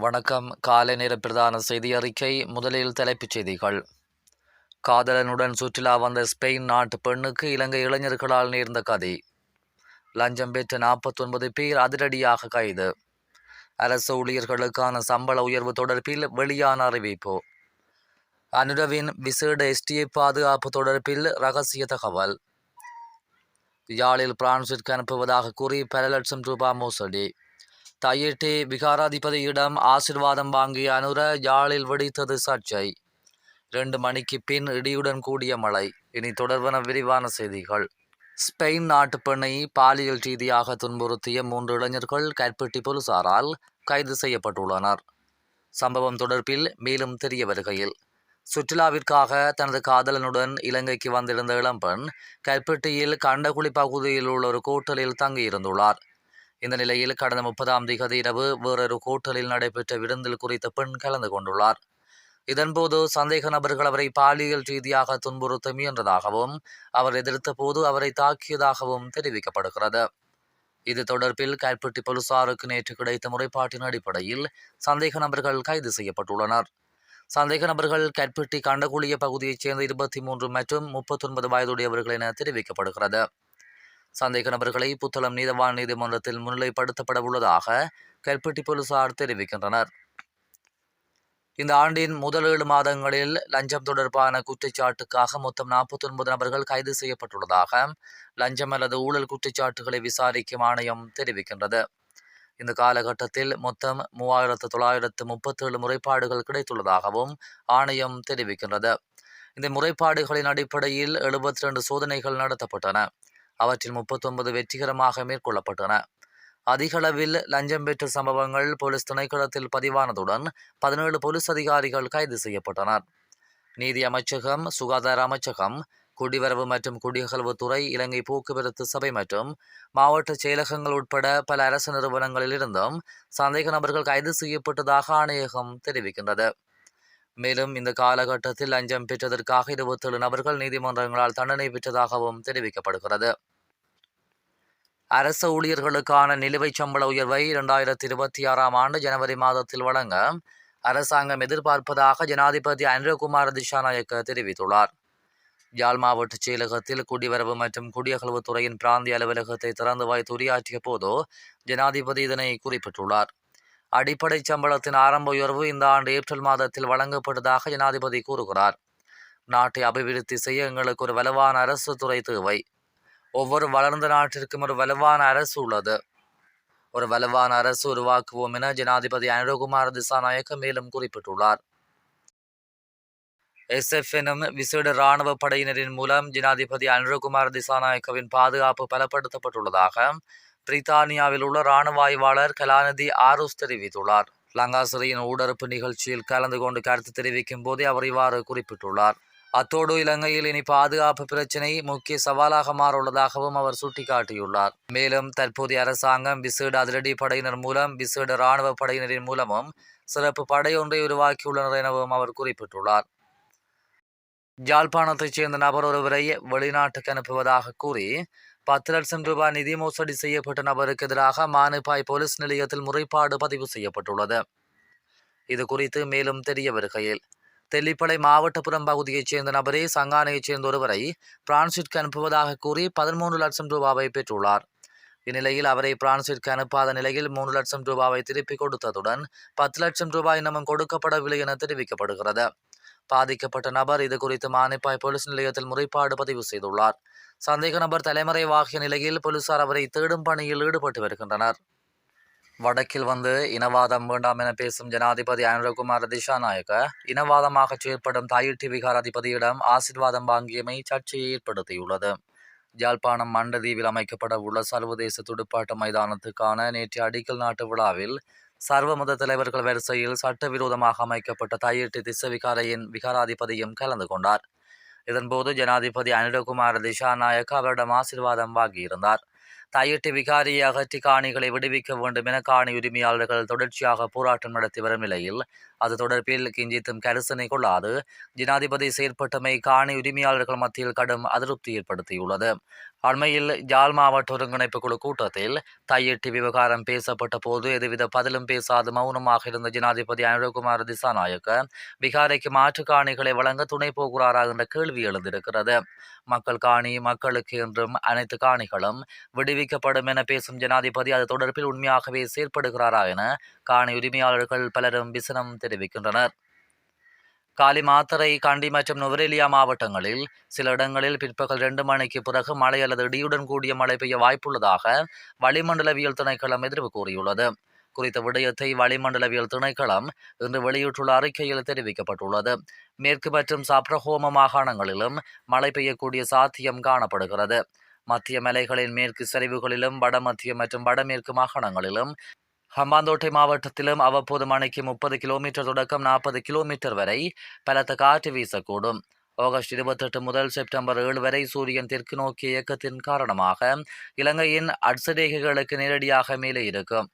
வணக்கம். காலை நேர பிரதான செய்தி அறிக்கை முதலில் தலைப்புச் செய்திகள். காதலனுடன் சுற்றுலா வந்த ஸ்பெயின் நாட்டு பெண்ணுக்கு இலங்கை இளைஞர்களால் நேர்ந்த கதை. லஞ்சம் பெற்ற நாற்பத்தொன்பது பேர் அதிரடியாக கைது. அரசு ஊழியர்களுக்கான சம்பள உயர்வு தொடர்பில் வெளியான அறிவிப்பு. அனுரவின் விசேட எஸ்டிஏ பாதுகாப்பு தொடர்பில் ரகசிய தகவல். யாழில் பிரான்சிற்கு அனுப்புவதாக கூறி பல லட்சம் ரூபாய் மோசடி. தையிட்டி விகாராதிபதியிடம் ஆசிர்வாதம் வாங்கிய அனுர யாழில் வெடித்தது சர்ச்சை. இரண்டு மணிக்கு பின் இடியுடன் கூடிய மழை. இனி தொடர்பான விரிவான செய்திகள். ஸ்பெயின் நாட்டு பெண்ணை பாலியல் ரீதியாக துன்புறுத்திய மூன்று இளைஞர்கள் கற்பட்டி போலீசாரால் கைது செய்யப்பட்டுள்ளனர். சம்பவம் தொடர்பில் மேலும் தெரிய வருகையில் சுற்றுலாவிற்காக தனது காதலனுடன் இலங்கைக்கு வந்திருந்த இளம்பெண் கற்பட்டியில் கண்டகுழி பகுதியில் உள்ள ஒரு கோட்டலில் தங்கியிருந்துள்ளார். இந்த நிலையில் கடந்த முப்பதாம் திகதி இரவு வேறொரு ஹோட்டலில் நடைபெற்ற விருந்தில் குறித்த பெண் கலந்து கொண்டுள்ளார். இதன்போது சந்தேக நபர்கள் அவரை பாலியல் ரீதியாக துன்புறுத்த முயன்றதாகவும் அவர் எதிர்த்த போது அவரை தாக்கியதாகவும் தெரிவிக்கப்படுகிறது. இது தொடர்பில் கல்பட்டி போலீசாருக்கு நேற்று கிடைத்த முறைப்பாட்டின் அடிப்படையில் சந்தேக நபர்கள் கைது செய்யப்பட்டுள்ளனர். சந்தேக நபர்கள் கற்பட்டி கண்டகுளிய பகுதியைச் சேர்ந்த இருபத்தி மூன்று மற்றும் முப்பத்தொன்பது வயதுடையவர்கள் என தெரிவிக்கப்படுகிறது. சந்தேக நபர்களை புத்தளம் நீதவான் நீதிமன்றத்தில் முன்னிலைப்படுத்தப்பட உள்ளதாக கல்பட்டி போலீசார் தெரிவிக்கின்றனர். இந்த ஆண்டின் முதல் ஏழு மாதங்களில் லஞ்சம் தொடர்பான குற்றச்சாட்டுக்காக மொத்தம் நாற்பத்தி ஒன்பது நபர்கள் கைது செய்யப்பட்டுள்ளதாக லஞ்சம் அல்லது ஊழல் குற்றச்சாட்டுகளை விசாரிக்கும் ஆணையம் தெரிவிக்கின்றது. இந்த காலகட்டத்தில் மொத்தம் மூவாயிரத்து தொள்ளாயிரத்து முப்பத்தேழு முறைப்பாடுகள் கிடைத்துள்ளதாகவும் ஆணையம் தெரிவிக்கின்றது. இந்த முறைப்பாடுகளின் அடிப்படையில் எழுபத்தி ரெண்டு சோதனைகள் நடத்தப்பட்டன. அவற்றில் முப்பத்தொன்பது வெற்றிகரமாக மேற்கொள்ளப்பட்டன. அதிகளவில் லஞ்சம் பெற்ற சம்பவங்கள் போலீஸ் திணைக்களத்தில் பதிவானதுடன் பதினேழு போலீஸ் அதிகாரிகள் கைது செய்யப்பட்டனர். நீதி அமைச்சகம் சுகாதார அமைச்சகம் குடிவரவு மற்றும் குடியகல்வுத்துறை இலங்கை போக்குவரத்து சபை மற்றும் மாவட்ட செயலகங்கள் உட்பட பல அரசு நிறுவனங்களில் இருந்தும் சந்தேக நபர்கள் கைது செய்யப்பட்டதாக ஆணையகம் தெரிவிக்கின்றது. மேலும் இந்த காலகட்டத்தில் லஞ்சம் பெற்றதற்காக இருபத்தேழு நபர்கள் நீதிமன்றங்களால் தண்டனை பெற்றதாகவும் தெரிவிக்கப்படுகிறது. அரச ஊழியர்களுக்கான நிலுவைச் சம்பள உயர்வை இரண்டாயிரத்தி இருபத்தி ஆறாம் ஆண்டு ஜனவரி மாதத்தில் வழங்க அரசாங்கம் எதிர்பார்ப்பதாக ஜனாதிபதி அனிரகுமார் திசாநாயக்க தெரிவித்துள்ளார். யாழ் மாவட்ட செயலகத்தில் குடிவரவு மற்றும் குடியகழ்வுத்துறையின் பிராந்திய அலுவலகத்தை திறந்து வைத்து உரையாற்றிய போது ஜனாதிபதி இதனை குறிப்பிட்டுள்ளார். அடிப்படை சம்பளத்தின் ஆரம்ப உயர்வு இந்த ஆண்டு ஏப்ரல் மாதத்தில் வழங்கப்பட்டதாக ஜனாதிபதி கூறுகிறார். நாட்டை அபிவிருத்தி செய்ய எங்களுக்கு ஒரு வலுவான அரசு துறை தேவை. ஒவ்வொரு வளர்ந்த நாட்டிற்கும் ஒரு வலுவான அரசு உள்ளது. ஒரு வலுவான அரசு உருவாக்குவோம் என ஜனாதிபதி அனுரகுமார் திசாநாயக்க மேலும் குறிப்பிட்டுள்ளார். எஸ்எஃப் எனும் விசேட இராணுவ படையினரின் மூலம் ஜனாதிபதி அனுரகுமார் திசாநாயக்கவின் பாதுகாப்பு பலப்படுத்தப்பட்டுள்ளதாக பிரித்தானியாவில் உள்ள இராணுவ ஆய்வாளர் கலாநிதி ஆரூஸ் தெரிவித்துள்ளார். லங்காசிரியின் ஊடறுப்பு நிகழ்ச்சியில் கலந்து கொண்டு கருத்து தெரிவிக்கும் போதே அவர் இவ்வாறு குறிப்பிட்டுள்ளார். அத்தோடு இலங்கையில் இனி பாதுகாப்பு பிரச்சினை முக்கிய சவாலாக மாறுள்ளதாகவும் அவர் சுட்டிக்காட்டியுள்ளார். மேலும் தற்போதைய அரசாங்கம் விசேட அதிரடி படையினர் மூலம் விசேட இராணுவ படையினரின் மூலமும் சிறப்பு படை ஒன்றை உருவாக்கியுள்ளனர் எனவும் அவர் குறிப்பிட்டுள்ளார். யாழ்ப்பாணத்தைச் சேர்ந்த நபர் ஒருவரை வெளிநாட்டுக்கு அனுப்புவதாக கூறி பத்து லட்சம் ரூபாய் நிதி மோசடி செய்யப்பட்ட நபருக்கு எதிராக மானுப்பாய் போலீஸ் நிலையத்தில் முறைப்பாடு பதிவு செய்யப்பட்டுள்ளது. இது குறித்து மேலும் தெரிய வருகையில் தெல்லிப்பளை மாவட்டப்புறம் பகுதியைச் சேர்ந்த நபரே சங்கானையைச் சேர்ந்த ஒருவரை பிரான்சிற்கு அனுப்புவதாக கூறி பதிமூன்று லட்சம் ரூபாவை பெற்றுள்ளார். இந்நிலையில் அவரை பிரான்சிற்கு அனுப்பாத நிலையில் மூன்று லட்சம் ரூபாவை திருப்பிக் கொடுத்ததுடன் பத்து லட்சம் ரூபாய் இன்னமும் கொடுக்கப்படவில்லை என தெரிவிக்கப்படுகிறது. பாதிக்கப்பட்ட நபர் இது குறித்து மானிப்பாய் போலீஸ் நிலையத்தில் முறைப்பாடு பதிவு செய்துள்ளார். சந்தேக நபர் தலைமறைவாகிய நிலையில் போலீசார் அவரை தேடும் பணியில் ஈடுபட்டு வருகின்றனர். வடக்கில் வந்து இனவாதம் வேண்டாம் என பேசும் ஜனாதிபதி அனுரகுமார் திசாநாயக்க இனவாதமாக செயற்படும் தாயிட்டி விகாராதிபதியிடம் ஆசிர்வாதம் வாங்கியமை சர்ச்சையை ஏற்படுத்தியுள்ளது. யாழ்ப்பாணம் மண்டதீவில் அமைக்கப்பட உள்ள சர்வதேச துடுப்பாட்ட மைதானத்துக்கான நேற்று அடிக்கல் நாட்டு விழாவில் சர்வமத தலைவர்கள் வரிசையில் சட்டவிரோதமாக அமைக்கப்பட்ட தாயிட்டி திசவிகாரையின் விகாராதிபதியும் கலந்து கொண்டார். இதன்போது ஜனாதிபதி அனிலகுமார் திசாநாயக்க அவரிடம் ஆசிர்வாதம் வாங்கியிருந்தார். தையிட்டு விகாரியை அகற்றி காணிகளை விடுவிக்க வேண்டும் என காணி உரிமையாளர்கள் தொடர்ச்சியாக போராட்டம் நடத்தி வரும் நிலையில் அது தொடர்பில் கிஞ்சித்தும் கரிசனை கொள்ளாது. ஜனாதிபதி செயற்பட்டமை காணி உரிமையாளர்கள் மத்தியில் கடும் அதிருப்தி ஏற்படுத்தியுள்ளது. அண்மையில் யாழ் மாவட்ட ஒருங்கிணைப்பு குழு கூட்டத்தில் தையிட்டி விவகாரம் பேசப்பட்ட போது எதுவித பதிலும் பேசாது மௌனமாக இருந்த ஜனாதிபதி அனுரகுமார் திசாநாயக்க பீகாரைக்கு மாற்று காணிகளை வழங்க துணை போகிறாரா? என்ற கேள்வி எழுந்திருக்கிறது. மக்கள் காணி மக்களுக்கு என்றும் அனைத்து காணிகளும் விடுவிக்கப்படும் என பேசும் ஜனாதிபதி அது தொடர்பில் உண்மையாகவே செயற்படுகிறாரா? என காணி உரிமையாளர்கள் பலரும் விசனம் தெரிவிக்கின்றனர். காலி மாத்தறை கண்டி மற்றும் நுவரெலியா மாவட்டங்களில் சில இடங்களில் பிற்பகல் இரண்டு மணிக்கு பிறகு மழை அல்லது இடியுடன் கூடிய மழை பெய்ய வாய்ப்புள்ளதாக வளிமண்டலவியல் திணைக்களம் எதிர்வு கூறியுள்ளது. குறித்த விடயத்தை வளிமண்டலவியல் திணைக்களம் இன்று வெளியிட்டுள்ள அறிக்கையில் தெரிவிக்கப்பட்டுள்ளது. மேற்கு மற்றும் சப்ரஹோம மாகாணங்களிலும் மழை பெய்யக்கூடிய சாத்தியம் காணப்படுகிறது. மத்திய மலைகளின் மேற்கு சரிவுகளிலும் வடமத்திய மற்றும் வடமேற்கு மாகாணங்களிலும் ஹம்பாந்தோட்டை மாவட்டத்திலும் அவ்வப்போது மணிக்கு முப்பது கிலோமீட்டர் தொடக்கம் நாற்பது கிலோமீட்டர் வரை பலத்த காற்று வீசக்கூடும். ஆகஸ்ட் இருபத்தெட்டு முதல் செப்டம்பர் ஏழு வரை சூரியன் தெற்கு நோக்கிய இயக்கத்தின் காரணமாக இலங்கையின் அட்சரேகைகளுக்கு நேரடியாக மேலே இருக்கும்.